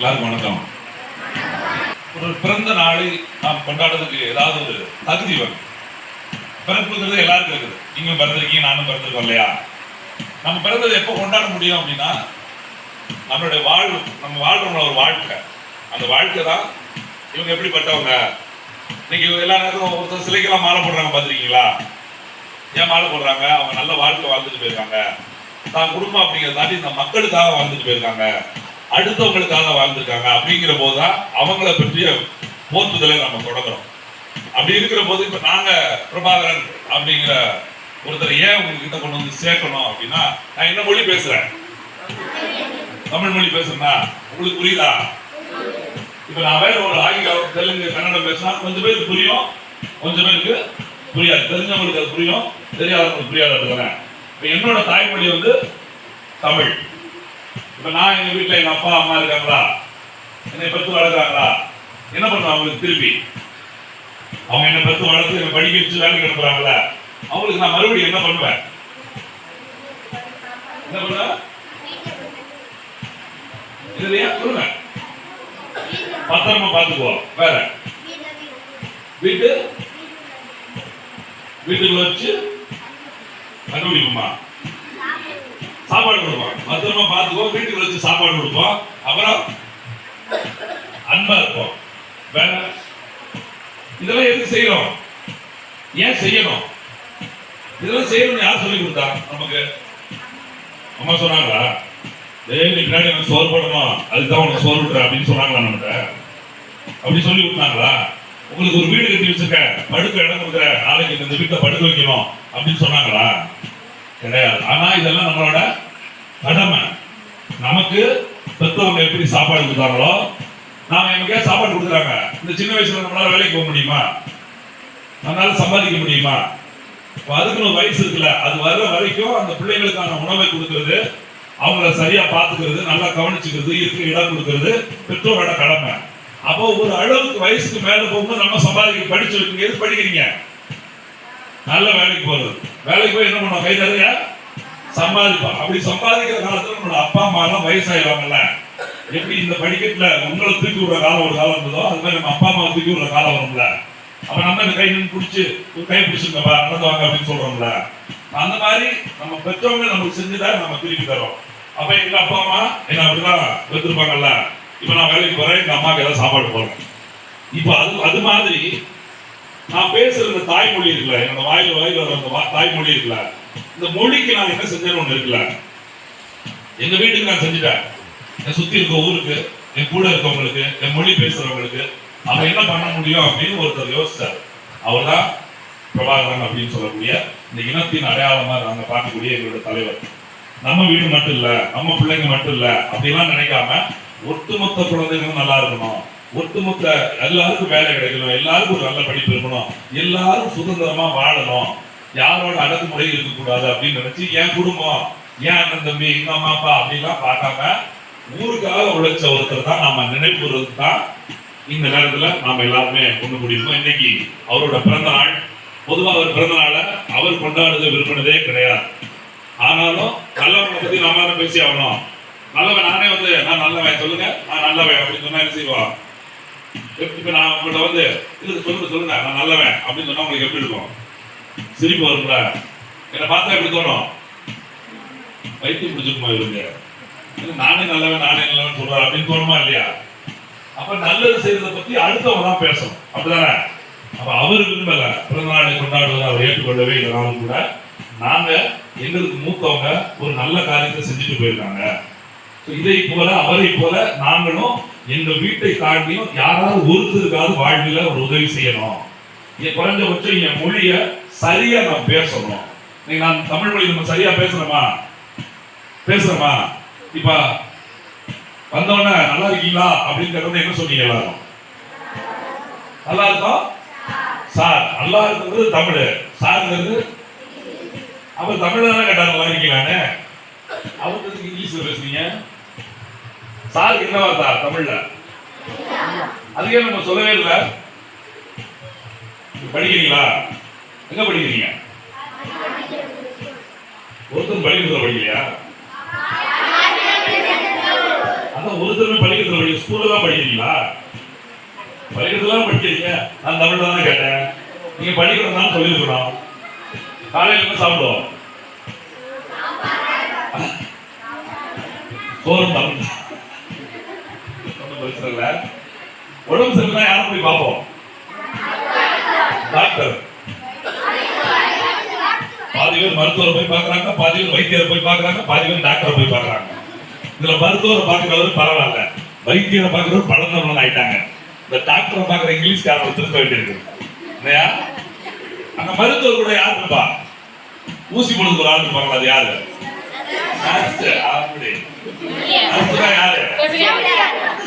எல்லாருக்கும் வணக்கம். ஒரு பிறந்த நாளை நாம் கொண்டாடுறதுக்கு ஏதாவது ஒரு தகுதி வரும். பிறப்புங்கிறது எல்லாருக்கும் இருக்குது. நீங்க பிறந்திருக்கீங்க நானும் பிறந்திருக்கோம் இல்லையா? நம்ம பிறந்ததை எப்போ கொண்டாட முடியும் அப்படின்னா நம்மளுடைய வாழ்வு நம்ம வாழ்றோம்ல ஒரு வாழ்க்கை. அந்த வாழ்க்கை தான் இவங்க எப்படிப்பட்டவங்க? இன்னைக்கு எல்லா நேரம் ஒருத்தர் சிலைக்கெல்லாம் மாலை போடுறாங்க பார்த்துருக்கீங்களா? ஏன் மாலை போடுறாங்க? அவங்க நல்ல வாழ்க்கை வாழ்ந்துட்டு போயிருக்காங்க. தான் குடும்பம் அப்படிங்கிறத தாண்டி இந்த மக்களுக்காக வாழ்ந்துட்டு போயிருக்காங்க. அடுத்தவங்களுக்காக வாழ்ந்திருக்காங்க. அப்படிங்கிற போது தான் அவங்கள பற்றிய போற்றுதலை நம்ம தொடங்குறோம். அப்படி இருக்கிற போது இப்ப நாங்க பிரபாகரன் அப்படிங்கிற ஒருத்தர் ஏன் உங்ககிட்ட கொண்டு வந்து சேர்க்கணும் அப்படின்னா நான் என்ன மொழி பேசுறேன்? தமிழ் மொழி பேசுறேன்னா உங்களுக்கு புரியுதா? இப்ப நான் வேற ஒரு ஆகி தெலுங்கு கன்னடம் பேசினா கொஞ்சம் பேருக்கு புரியும். கொஞ்சம் பேருக்கு புரியாது. தெரிஞ்சவங்களுக்கு அது புரியும். தெரியாதவங்களுக்கு புரியாது இப்போ இப்ப என்னோட தாய்மொழி வந்து தமிழ். இப்ப நான் எங்க வீட்டுல எங்க அப்பா அம்மா இருக்காங்களா? என்னை பெற்று வளர்க்குறாங்களா? என்ன பண்றான் அவங்களுக்கு திருப்பி? அவங்க என்ன பெற்று வளர்த்து என்னை படிக்க வச்சு வேலைக்கு அனுப்புறாங்கல்ல அவங்களுக்கு நான் மறுபடியும் என்ன பண்ணுவேன்? என்ன பண்ணுவேன் இதுலயா? சொல்லுங்க. பத்திரமா பாத்துக்குவோம் வேற. வீட்டு? வீட்டுக்குள்ள வச்சு கண்டுபிடிப்போமா? சாப்பாடு கொடுப்போம் பத்திரமா பார்த்துக்கோ வீட்டுக்கு வச்சு சாப்பாடு கொடுப்போம் அப்புறம் அன்பா இருப்போம் வேற? இதெல்லாம் எதுக்கு செய்யறோம்? ஏன் செய்யணும்? இதெல்லாம் செய்யணும்னு யார் சொல்லி கொடுத்தா? நமக்கு. அம்மா சொன்னாங்களா? டேய் நீ பின்னாடி வந்து சோறு போடணும்? அதுதான் உனக்கு சோறு விடுற அப்படின்னு சொன்னாங்களா நம்மகிட்ட? அப்படி சொல்லி கொடுத்தாங்களா உங்களுக்கு ஒரு வீடு கட்டி வச்சிருக்க படுக்க இடம் கொடுக்குற நாளைக்கு இந்த வீட்டை படுக்க வைக்கணும் அப்படின்னு சொன்னாங்களா? கிடையாது. ஆனா இதெல்லாம் நம்மளோட கடமை. நமக்கு பெற்றவங்க எப்படி சாப்பாடு கொடுத்தாங்களோ நாம எங்கேயா சாப்பாடு கொடுக்குறாங்க. இந்த சின்ன வயசுல நம்மளால வேலைக்கு போக முடியுமா? நம்மளால சம்பாதிக்க முடியுமா? அதுக்குன்னு வயசு இருக்குல்ல. அது வர்ற வரைக்கும் அந்த பிள்ளைகளுக்கான உணவை கொடுக்கறது அவங்கள சரியா பாத்துக்கிறது நல்லா கவனிச்சுக்கிறது இருக்கிற இடம் கொடுக்கறது பெற்றோரோட கடமை. அப்போ ஒரு அளவுக்கு வயசுக்கு மேல போகும்போது நம்ம சம்பாதிக்க படிச்சு வைக்கீங்க எது படிக்கிறீங்க? நல்ல வேலைக்கு போறது. வேலைக்கு போய் என்ன பண்ணுவோம் கை நிறைய சம்பாதிப்போம் அப்படி சம்பாதிக்கிற காலத்துல நம்மளோட அப்பா அம்மா எல்லாம் வயசாயிடுவாங்கல்ல. எப்படி இந்த படிக்கட்டுல உங்களை தூக்கி விடுற காலம் ஒரு காலம் இருந்ததோ அது மாதிரி நம்ம அப்பா அம்மா தூக்கி விடுற காலம் வரும்ல. அப்ப நம்ம இந்த கை நின்று பிடிச்சி ஒரு கை பிடிச்சிருந்தப்பா நடந்து வாங்க அப்படின்னு சொல்றோம்ல. அந்த மாதிரி நம்ம பெற்றவங்க நமக்கு செஞ்சுதான் நம்ம திருப்பி தரோம். அப்ப எங்க அப்பா அம்மா என்ன அப்படிதான் வைத்திருப்பாங்கல்ல இப்ப நான் வேலைக்கு போறேன் எங்க அம்மாவுக்கு ஏதாவது சாப்பாடு போறேன் இப்ப அது அது மாதிரி நான் பேசுற இந்த தாய்மொழி இருக்குல்ல என்னோட வாயில் வாயில் வர அந்த தாய்மொழி இருக்குல்ல இந்த மொழிக்கு நான் என்ன செஞ்சேன்னு ஒண்ணு இருக்குல்ல. எங்க வீட்டுக்கு நான் செஞ்சுட்டேன். என் சுத்தி இருக்க ஊருக்கு என் கூட இருக்கவங்களுக்கு என் மொழி பேசுறவங்களுக்கு அவன் என்ன பண்ண முடியும் அப்படின்னு ஒருத்தர் யோசிச்சார். அவர்தான் பிரபாகரன் அப்படின்னு சொல்லக்கூடிய இந்த இனத்தின் அடையாளமா நாங்க பார்க்கக்கூடிய எங்களோட தலைவர். நம்ம வீடு மட்டும் இல்ல நம்ம பிள்ளைங்க மட்டும் இல்ல அப்படிலாம் நினைக்காம ஒட்டுமொத்த குழந்தைகளும் நல்லா இருக்கணும். ஒட்டுமொத்த எல்லாருக்கும் வேலை கிடைக்கணும். எல்லாருக்கும் ஒரு நல்ல படிப்பு இருக்கணும். எல்லாரும் சுதந்திரமா வாழணும். யாரோட அடக்குமுறை இருக்கக்கூடாது அப்படின்னு நினைச்சு என் குடும்பம் என் அண்ணன் தம்பி எங்க அம்மா அப்பா அப்படிலாம் பார்க்காம ஊருக்காக உழைச்ச ஒருத்தர் தான் நாம நினைப்புறது தான் இந்த நேரத்துல நாம எல்லாருமே ஒண்ணு முடியுமோ? இன்னைக்கு அவரோட பிறந்த நாள். பொதுவாக அவர் பிறந்த நாளை அவர் கொண்டாடுறது விரும்பினதே கிடையாது. ஆனாலும் நல்லவனை பத்தி நாம பேசி ஆகணும். நல்லவன் நானே வந்து நான் நல்லவன் சொல்லுங்க. நான் நல்லவன் அப்படின்னு சொன்னா என்ன செய்வான்? இப்போ இப்ப நான் உங்கள்கிட்ட வந்து இல்லை சொல்லுங்க சொல்லுங்க. நான் நல்லவன் அப்படின்னு சொன்னா உங்களுக்கு எப்படி இருக்கும்? சிரிப்பு வரும்ல? என்னை பார்த்தா எப்படி தோணும்? வைத்தியம் பிடிச்சிருக்குமா இவருக்கு? நானே நல்லவன் நானே நல்லவன் சொல்றாரு அப்படின்னு தோணுமா இல்லையா? அப்ப நல்லது செய்யறதை பத்தி அடுத்தவங்க தான் பேசணும். அப்படிதானே? அப்ப அவருக்கு மேல பிறந்த நாளை கொண்டாடுவதை அவர் ஏற்றுக்கொள்ளவே இல்லைனாலும் கூட. நாங்க எங்களுக்கு மூத்தவங்க ஒரு நல்ல காரியத்தை செஞ்சுட்டு போயிருக்காங்க. இதை போல அவரை போல நாங்களும் எங்க வீட்டை தாண்டியும் யாராவது ஒருத்தருக்காவது வாழ்வில் ஒரு உதவி செய்யணும். என் குறைஞ்சபட்சம் என் மொழிய சரியா நான் பேசணும். நீங்க நான் தமிழ் மொழி நம்ம சரியா பேசுறோமா பேசுறோமா இப்ப வந்தோடனே நல்லா இருக்கீங்களா? அப்படின்னு கேட்டது என்ன சொன்னீங்க எல்லாரும்? நல்லா இருக்கும் சார் நல்லா இருக்கிறது தமிழ். சார்ங்கிறது அவர் தமிழ் தானே கேட்டார் நல்லா இருக்கீங்களான்னு? அவங்க இங்கிலீஷ்ல பேசுறீங்க சாருக்கு என்ன வார்த்தா தமிழ்ல. அதுக்கே நம்ம சொல்லவே இல்லை? படிக்கிறீங்களா? எங்க படிக்கிறீங்க? ஒருத்தர் படிக்கிறத படிக்கலையா? அதான் ஒருத்தருமே படிக்கிறத படிக்க ஸ்கூல் ஸ்கூல்ல தான் படிக்கிறீங்களா? பள்ளிக்கூடத்துல படிக்கிறீங்க. நான் தமிழ் தானே கேட்டேன். நீங்க படிக்கணும் தான் சொல்லியிருக்கணும். காலையில் என்ன சாப்பிடுவோம். சோறு தமிழ் பிரச்சனை இல்ல உடம்பு சரியில்லை யாரை போய் பார்ப்போம்? டாக்டர். பாதி பேர் மருத்துவரை போய் பார்க்கறாங்க பாதி பேர் வைத்தியரை போய் பார்க்கறாங்க பாதி பேர் டாக்டரை போய் பார்க்கறாங்க. இதுல மருத்துவரை பார்க்கறவரு பரவாயில்ல. வைத்தியரை பார்க்கறவர் பழந்தவங்க ஆயிட்டாங்க. இந்த டாக்டரை பார்க்கற இங்கிலீஷ்காரன் திருத்த வேண்டியிருக்கு. இல்லையா அங்க மருத்துவர் கூட யார் இருப்பா? ஊசி போடுறது ஒரு ஆள் இருப்பாங்களா? அது யாரு? அப்படி. யாரு?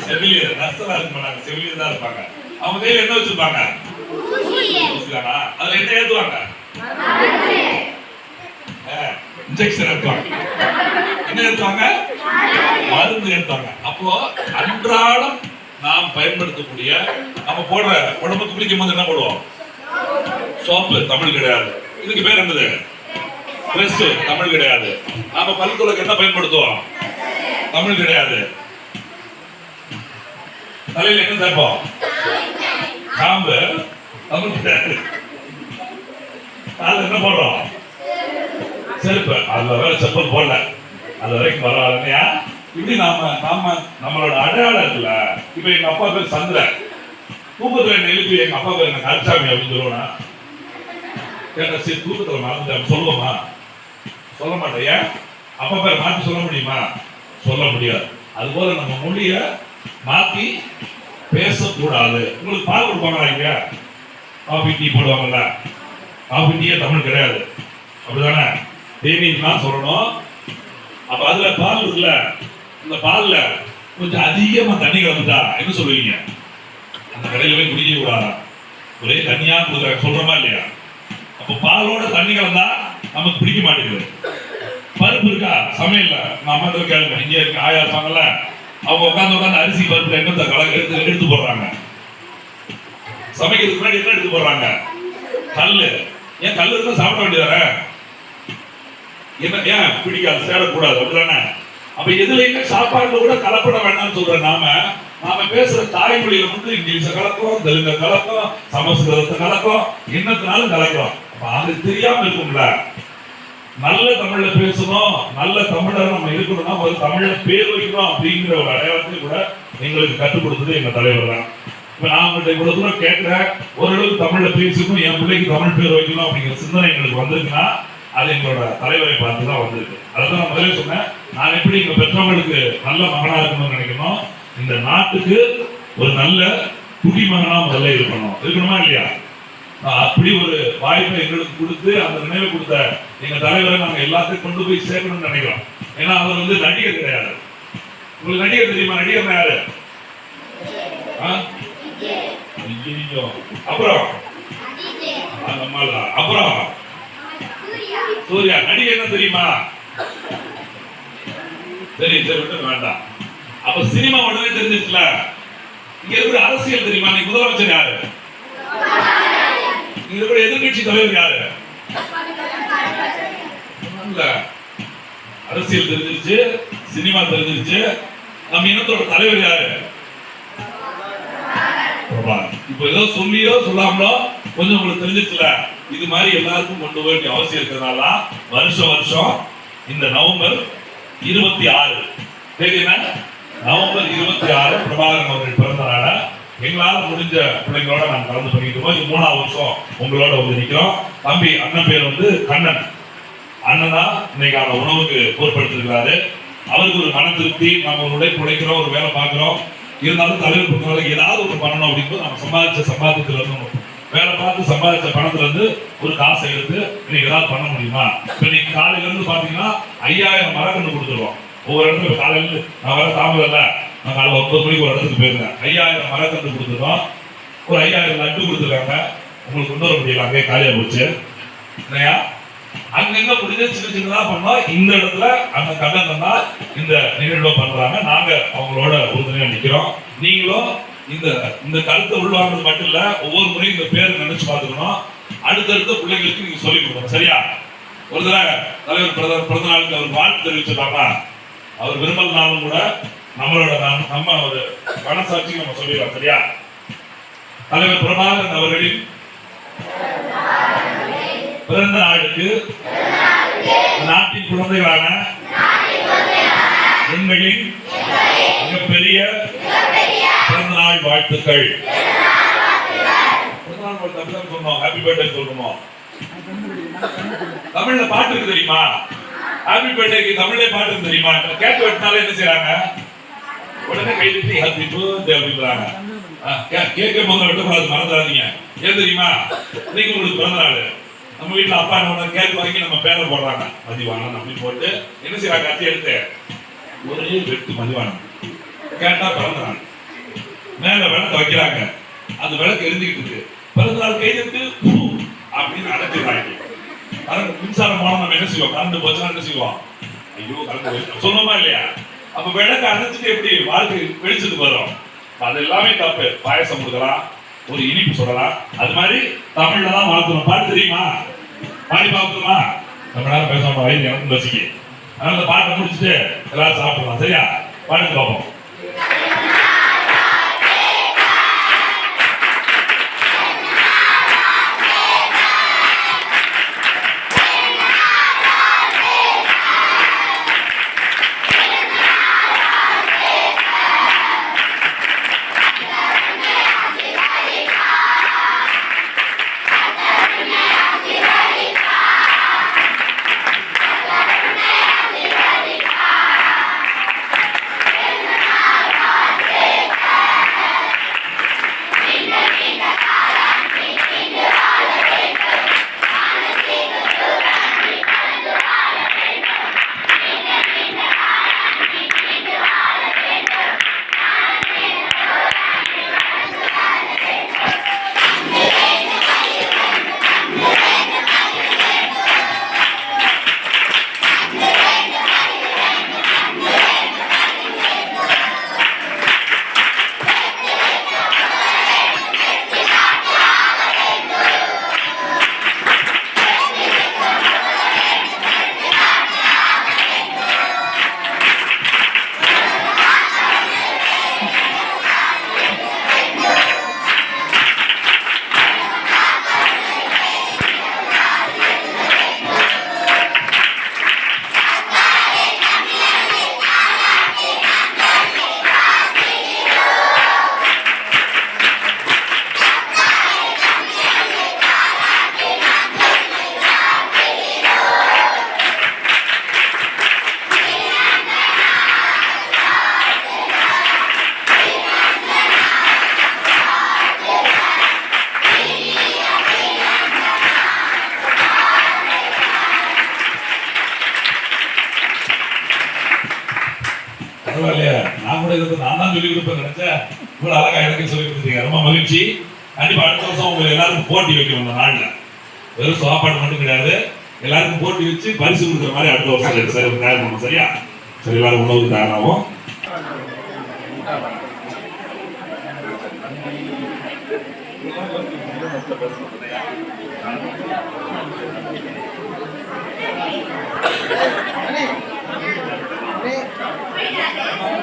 செவிலியர் நர்ஸ் இருக்க மாட்டாங்க செவிலியர் தான் இருப்பாங்க. அவங்க கையில என்ன வச்சிருப்பாங்க? அதுல என்ன ஏத்துவாங்க? இன்ஜெக்ஷன் எடுத்துவாங்க என்ன எடுத்துவாங்க மருந்து எடுத்தாங்க அப்போ அன்றாடம் நாம் பயன்படுத்தக்கூடிய நம்ம போடுற உடம்புக்கு பிடிக்கும் போது என்ன போடுவோம்? சோப்பு தமிழ் கிடையாது. இதுக்கு பேர் என்னது? பிரஸ் தமிழ் கிடையாது. நாம பல்துலக்கு என்ன பயன்படுத்துவோம். தமிழ் கிடையாது. தலையில் என்ன தேப்போம் காம்பு. தமிழ் கிடையாது என்ன போடுறோம்? செருப்பு. அதுல வேற செப்பல் போடல. அது வரைக்கும் பரவாயில்லையா இப்படி நாம நாம நம்மளோட அடையாளம் இருக்குல்ல இப்ப எங்க அப்பா பேர் சந்திரன் தூக்கத்துல என்ன எழுப்பி எங்க அப்பா பேர் எனக்கு கருச்சாமி அப்படின்னு சொல்லுவேனா கேட்டா சரி தூக்கத்துல மறந்துட்டேன் சொல்லுவோமா? சொல்ல மாட்டேன் அப்பா பேர் மாற்றி சொல்ல முடியுமா? சொல்ல முடியாது. அதுபோல நம்ம மொழியை மாத்தி பேசக்கூடாது. உங்களுக்கு பால் கொடுப்பாங்களா இங்க காஃபி டீ போடுவாங்கல்ல? காஃபி டீயே தமிழ் கிடையாது. அப்படிதானே? தேநீர் தான் சொல்லணும். அப்ப அதுல பால் இருக்குல்ல? இந்த பால்ல கொஞ்சம் அதிகமா தண்ணி கலந்துட்டா என்ன சொல்லுவீங்க? அந்த கடையில போய் குடிக்க கூடாதா? ஒரே தண்ணியா கொடுக்குற சொல்கிறோமா இல்லையா? அப்ப பாலோட தண்ணி கலந்தா நமக்கு பிடிக்க மாட்டேங்குது. பருப்பு இருக்கா? சமையல் நம்ம அம்மா கேளுங்க. இங்க இருக்க ஆயா இருப்பாங்கல்ல? அவங்க உட்காந்து உட்காந்து அரிசி பருப்பு என்னத்த கல எடுத்து எடுத்து போடுறாங்க. சமைக்கிறதுக்கு முன்னாடி என்ன எடுத்து போடுறாங்க. கல்லு. ஏன் கல்லு இருந்தா சாப்பிட வேண்டியதானே என்ன ஏன் பிடிக்காது சேரக்கூடாது அப்படிதானே? அப்ப எதுலையுமே சாப்பாடுல கூட கலப்பட வேண்டாம்னு சொல்ற நாம நாம பேசுற தாய்மொழியில வந்து இங்கிலீஷ கலக்கும் தெலுங்க கலக்கம் சமஸ்கிருதத்தை கலக்கம் என்னத்தினாலும் கலக்கிறோம் அது தெரியாம இருக்கும்ல. நல்ல தமிழ்ல பேசணும் நல்ல தமிழர் நம்ம இருக்கணும்னா ஒரு தமிழ்ல பேர் வைக்கணும் அப்படிங்கிற ஒரு அடையாளத்தை கூட எங்களுக்கு கற்றுக் கொடுத்தது எங்க தலைவர் தான். இப்ப நான் உங்கள்கிட்ட இவ்வளவு தூரம் கேட்கிறேன் ஓரளவுக்கு தமிழ்ல பேசணும் என் பிள்ளைக்கு தமிழ் பேர் வைக்கணும் அப்படிங்கிற சிந்தனை எங்களுக்கு வந்திருக்குன்னா அது எங்களோட தலைவரை பார்த்து தான் வந்திருக்கு. அதான் நான் முதலே சொன்னேன். நான் எப்படி எங்க பெற்றவங்களுக்கு நல்ல மகனா இருக்கணும்னு நினைக்கணும்? இந்த நாட்டுக்கு ஒரு நல்ல குடிமகனா முதல்ல இருக்கணும். இருக்கணுமா இல்லையா? அப்படி ஒரு வாய்ப்பை எங்களுக்கு கொடுத்து அந்த நினைவு கொடுத்த எங்க தலைவரை நாங்க எல்லாத்தையும் கொண்டு போய் சேர்க்கணும்னு நினைக்கிறோம். ஏன்னா அவர் வந்து நடிகர் கிடையாது. உங்களுக்கு நடிகர் தெரியுமா? நடிகர் யாரு? அப்புறம்? அப்புறம்? சூர்யா. நடிகை என்ன தெரியுமா? சரி சரி விட்டு வேண்டாம். அப்ப சினிமா உடனே தெரிஞ்சிருச்சுல? இங்க இருக்கிற அரசியல் தெரியுமா? நீ முதலமைச்சர் யாரு? இங்க எதிர்கட்சி தலைவர் யாரு? இல்ல. அரசியல் தெரிஞ்சிருச்சு சினிமா தெரிஞ்சிருச்சு. நம்ம இனத்தோட தலைவர் யாரு? இப்ப ஏதோ சொல்லியோ சொல்லாமலோ கொஞ்சம் உங்களுக்கு தெரிஞ்சிச்சுல இது மாதிரி எல்லாருக்கும் கொண்டு போக வேண்டிய அவசியம் இருக்கிறதுனால வருஷம் வருஷம் இந்த நவம்பர் இருபத்தி ஆறு. தெரியுமா? என்ன நவம்பர் இருபத்தி ஆறு பிரபாகரன் அவர்கள் பிறந்த நாளை. எங்களால் முடிஞ்ச பிள்ளைங்களோட நாங்க கலந்து பண்ணிட்டு இருக்கோம். இது மூணாவது வருஷம் உங்களோட வந்து நிற்கிறோம் தம்பி அண்ணன் பேர் வந்து கண்ணன். அண்ணன் தான் இன்னைக்கான உணவுக்கு பொறுப்படுத்திருக்கிறாரு அவருக்கு ஒரு மன திருப்தி நம்ம ஒரு உழைப்பு உழைக்கிறோம் ஒரு வேலை பார்க்குறோம். இருந்தாலும் தலைவர் பொறுத்தவரை ஏதாவது ஒன்று பண்ணணும் அப்படிங்கும்போது நம்ம சம்பாதிச்ச சம்பாதித்துல இருந்து வேலை பார்த்து சம்பாதிச்ச பணத்துல இருந்து ஒரு காசை எடுத்து இன்னைக்கு ஏதாவது பண்ண முடியுமா? இன்னைக்கு காலையில இருந்து பாத்தீங்கன்னா ஐயாயிரம் மரக்கன்று கொடுத்துருவோம். ஒவ்வொரு இடத்துல காலையில இருந்து நான் வர தாமதம் இல்லை. நான் காலையில் ஒன்பது மணிக்கு ஒரு இடத்துக்கு போயிருந்தேன். ஐயாயிரம் மரக்கன்று கொடுத்துருக்கோம். ஒரு ஐயாயிரம் லட்டு கொடுத்துருக்காங்க. உங்களுக்கு கொண்டு வர முடியல அங்கே காலியாக போச்சு. இல்லையா? அங்கங்க முடிஞ்ச சின்ன சின்னதாக பண்ணோம். இந்த இடத்துல அந்த கடன் தான் இந்த நிகழ்வை பண்றாங்க. நாங்க அவங்களோட உறுதுணையா நிக்கிறோம். நீங்களும் இந்த இந்த கருத்தை உள்வாங்கிறது மட்டும் இல்ல ஒவ்வொரு முறையும் இந்த பேரை நினைச்சு பார்த்துக்கணும். அடுத்தடுத்த பிள்ளைங்களுக்கு நீங்க சொல்லிக் கொடுக்கணும். சரியா? ஒரு தடவை தலைவர் பிறந்த பிறந்த நாளுக்கு அவர் வாழ்த்து தெரிவிச்சிருக்காங்க அவர் விரும்பலனாலும் கூட நம்மளோட நம்ம- நம்ம ஒரு மனசாட்சி நம்ம சொல்லிடலாம் சரியா? தலைவர் பிரபாகரன் அவர்களின் பிறந்த நாளுக்கு நாட்டின் குழந்தைகளான பெண்களின் மிகப்பெரிய பிறந்த நாள் வாழ்த்துக்கள். பிறந்த ஹாப்பி பர்த்டே தமிழ்ல பாட்டு தெரியுமா? ஹாப்பி பர்த்டேக்கு தமிழ்ல பாட்டு தெரியுமா? கேட்டு கேக் வெட்டினாலே என்ன செய்றாங்க? உடனே கை தட்டி ஹாப்பி பர்த்டே அப்படின்றாங்க. கேட்க முதல்ல வெட்டக்கூடாது மறந்துடாதீங்க. ஏன் தெரியுமா? இன்னைக்கு உங்களுக்கு பிறந்த நாள். நம்ம வீட்டுல அப்பா என்ன கேக் வாங்கி நம்ம பேரை போடுறாங்க. மதிவானம் அப்படின்னு போட்டு என்ன செய்யறாங்க அத்தி எடுத்து ஒரே வெட்டு மதிவானம். கேட்டா பிறந்தாங்க மேல விளக்கு வைக்கிறாங்க. அந்த விளக்கு எரிஞ்சுக்கிட்டு இருக்கு. பிறந்த நாள் கைதட்டு பூ அப்படின்னு அடைச்சிடுறாங்க. மின்சாரம் போனா நம்ம என்ன செய்வோம்? கரண்ட் போச்சுன்னா என்ன செய்வோம்? ஐயோ கரண்ட் சொன்னோமா சொல்லுமா இல்லையா? அப்ப விளக்கு அணைச்சிட்டு எப்படி வாழ்க்கை வெளிச்சத்துக்கு வரும்? அது எல்லாமே தப்பு. பாயசம் கொடுக்கலாம் ஒரு இனிப்பு சொல்லலாம். அது மாதிரி தமிழ்ல தான் வாழ்த்துறோம் பாட்டு தெரியுமா? பாடி பார்க்கணுமா தமிழ்நாடு நேரம் பேச மாட்டோம். வயது அதனால இந்த பாட்டை முடிச்சுட்டு எல்லாரும் சாப்பிடலாம். சரியா? பாட்டு பார்ப்போம் கூட நான் தான் சொல்லி கொடுப்பேன் நினைச்சேன் இவ்வளவு அழகா எனக்கு சொல்லி கொடுத்துருக்கீங்க ரொம்ப மகிழ்ச்சி. கண்டிப்பாக அடுத்த வருஷம் உங்களுக்கு எல்லாருக்கும் போட்டி வைக்கணும் இந்த நாள்ல. வெறும் சாப்பாடு மட்டும் கிடையாது. எல்லாருக்கும் போட்டி வச்சு பரிசு கொடுக்குற மாதிரி அடுத்த வருஷம் சரி தயார் பண்ணும் சரியா? சரி எல்லாரும் உணவுக்கு தயாராகும் மேட்ச்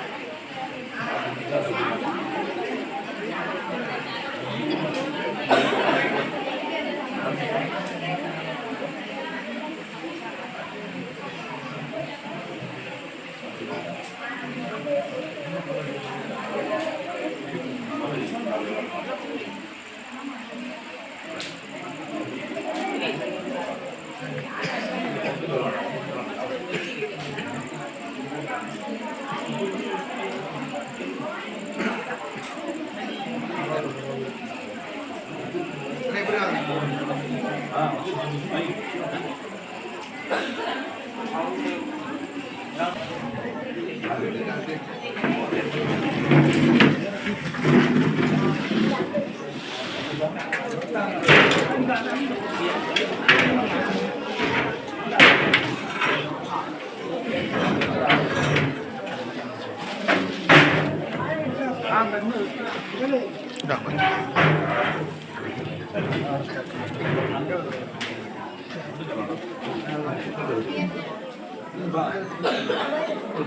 இப்படி வாங்க.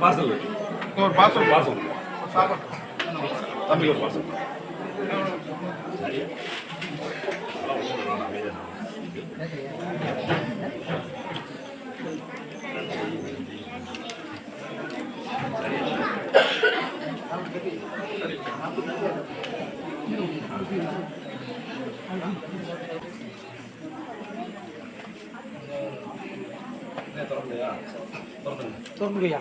பார்சல். ஒரு பாசம் பார்சல். தம்பி ஒரு பார்சல். திறக்கலையா? திறந்துங்க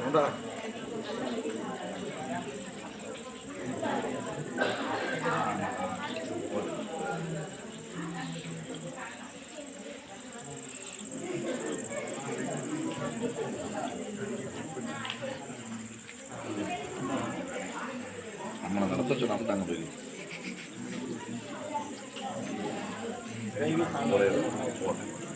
சொல்லுங்கய்யா 我也很好过。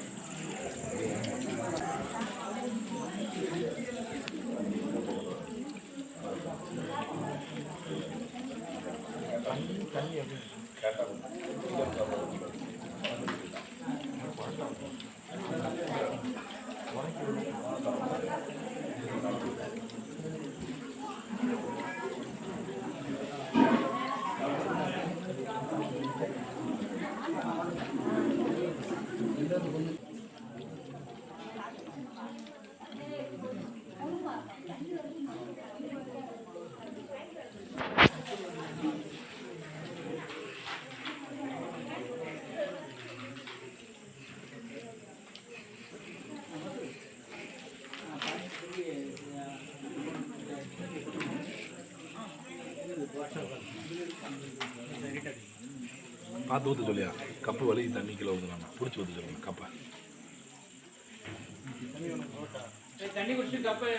பார்த்து ஊற்ற சொல்லியா? கப்பு வலி தண்ணி கிலோ ஊற்றலாம் பிடிச்சி ஊற்ற சொல்லுங்க கப்பை? தண்ணி குடிச்சு கப்பை